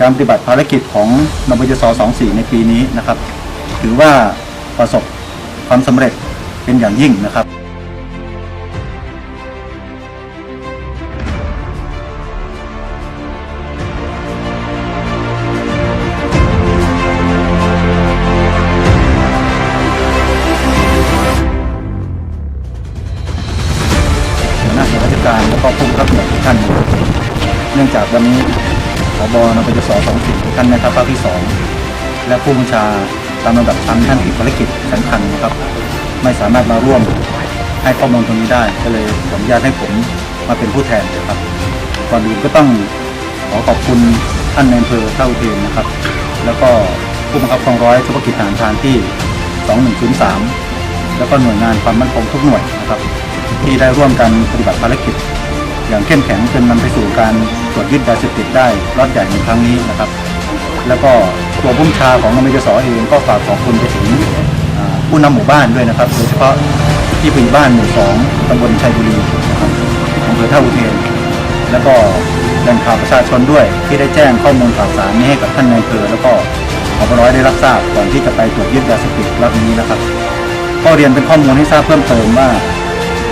การปฏิบัติภารกิจของนบยศ24 ในปีนี้นะครับ ถือว่าประสบความสำเร็จเป็นอย่างยิ่งนะครับหน้าส่วนราชการและก็ผู้บังคับหน่วยทุกท่านเนื่องจากวันนี้ บนปจสสองสิบท่านแม่ทัพภาคที่สองและผู้บัญชาตามลำดับชั้นท่านติดภารกิจสำคัญนะครับ ไม่สามารถมาร่วมให้ข้อมูลตรงนี้ได้ ก็เลยขออนุญาตให้ผมมาเป็นผู้แทนนะครับก่อนอื่นก็ต้องขอขอบคุณท่านในอำเภอท่าอุเทนนะครับ แล้วก็ผู้บังคับกองร้อยเฉพาะกิจทหารพรานที่ 2103 แล้วก็หน่วยงานความมั่นคงทุกหน่วยนะครับ ที่ได้ร่วมกันปฏิบัติภารกิจ อย่างเข้มแข็งจนนำไปสู่การตรวจยึดยาเสพติดได้รอดใหญ่ในครั้งนี้นะครับ แล้วก็ตัวผู้ชาของนมยศเองก็ฝากขอบคุณไปถึงผู้นำหมู่บ้านด้วยนะครับโดยเฉพาะที่ปีบ้านหมู่สองตำบลชัยบุรีนะครับอำเภอท่าอุเทนแล้วก็แหล่งข่าวประชาชนด้วยที่ได้แจ้งข้อมูลข่าวสารนี้ให้กับท่านนอำเภอแล้วก็ขอร้อยได้รับทราบก่อนที่จะไปตรวจยึดยาเสพติดรอบนี้นะครับ ก็เรียนเป็นข้อมูลให้ทราบเพิ่มเติมว่า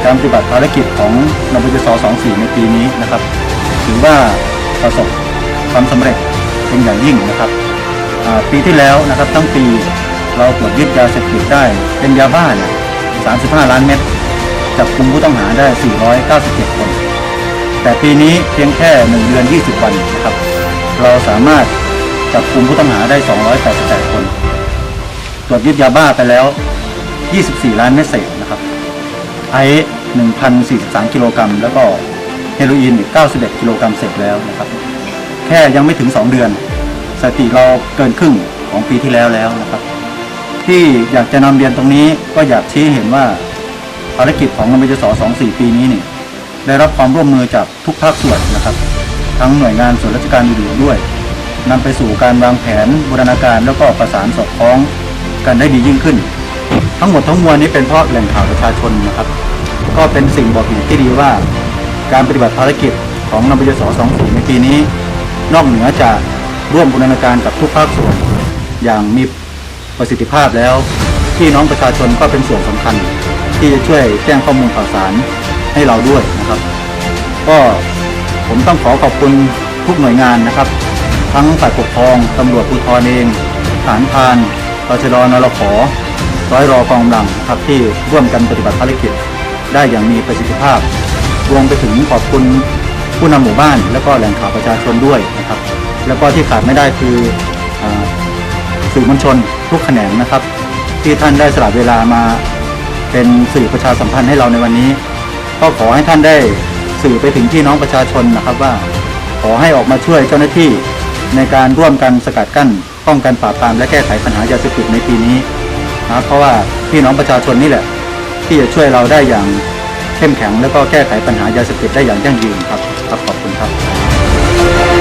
การปฏิบัติภารกิจของนบจส24 ในปีนี้นะครับ ถือว่าประสบความสำเร็จเป็นอย่างยิ่งนะครับปีที่แล้วนะครับทั้งปีเราตรวจยึดยาเสพติดได้เป็นยาบ้าเนี่ย35 ล้านเม็ดจับกลุ่มผู้ต้องหาได้ 497 คน แต่ปีนี้เพียงแค่ 1 เดือน 20 วันนะครับ เราสามารถจับกลุ่มผู้ต้องหาได้ 288 คน ตรวจยึดยาบ้าไปแล้ว 24 ล้านเม็ดเศษนะครับไอ 1,043 กิโลกรัมแล้วก็เฮโรอีนอีก91 กิโลกรัมเสร็จแล้วนะครับ แค่ยังไม่ถึง 2 เดือน สติเราเกินครึ่งของปีที่แล้วแล้วนะครับ ที่อยากจะนำเรียนตรงนี้ก็อยากชี้เห็นว่าภารกิจของนบจส24 ปีนี้นี่ได้รับความร่วมมือจากทุกภาคส่วนนะครับ ทั้งหน่วยงานส่วนราชการอื่นๆด้วยนำไปสู่การวางแผนบูรณาการแล้วก็ประสานสอดคล้องกันได้ดียิ่งขึ้น ทั้งหมดทั้งมวลนี้เป็นเพราะแหล่งข่าวประชาชนนะครับ ก็เป็นสิ่งบอกเหตุที่ดีว่า การปฏิบัติภารกิจของนบยศ24ในปีนี้ นอกเหนือจากร่วมบูรณาการกับทุกภาคส่วน อย่างมีประสิทธิภาพแล้วพี่น้องประชาชนก็เป็นส่วนสำคัญ ที่จะช่วยแจ้งข้อมูลข่าวสารให้เราด้วยนะครับ ก็ผมต้องขอขอบคุณทุกหน่วยงานนะครับ ทั้งฝ่ายปกครองตำรวจภูธรเองฐานพานตชดนรขร้อยรอกองกำลังครับที่ร่วมกันปฏิบัติภารกิจ ได้อย่างมีประสิทธิภาพ รวมไปถึงขอบคุณผู้นำหมู่บ้าน และก็แหล่งข่าวประชาชนด้วยนะครับ แล้วก็ที่ขาดไม่ได้คืออสื่อมวลชนทุกแขนงนะครับ ที่ท่านได้สละเวลามาเป็นสื่อประชาสัมพันธ์ให้เราในวันนี้ ก็ขอให้ท่านได้สื่อไปถึงพี่น้องประชาชนนะครับว่า ขอให้ออกมาช่วยเจ้าหน้าที่ในการร่วมกันสกัดกั้นป้องกันปราบปรามและแก้ไขปัญหายาเสพติดในปีนี้นะเพราะว่าพี่น้องประชาชนนี่แหละ ที่จะช่วยเราได้อย่างเข้มแข็ง และก็แก้ไขปัญหายาเสพติดได้อย่างยั่งยืนครับครับขอบคุณครับ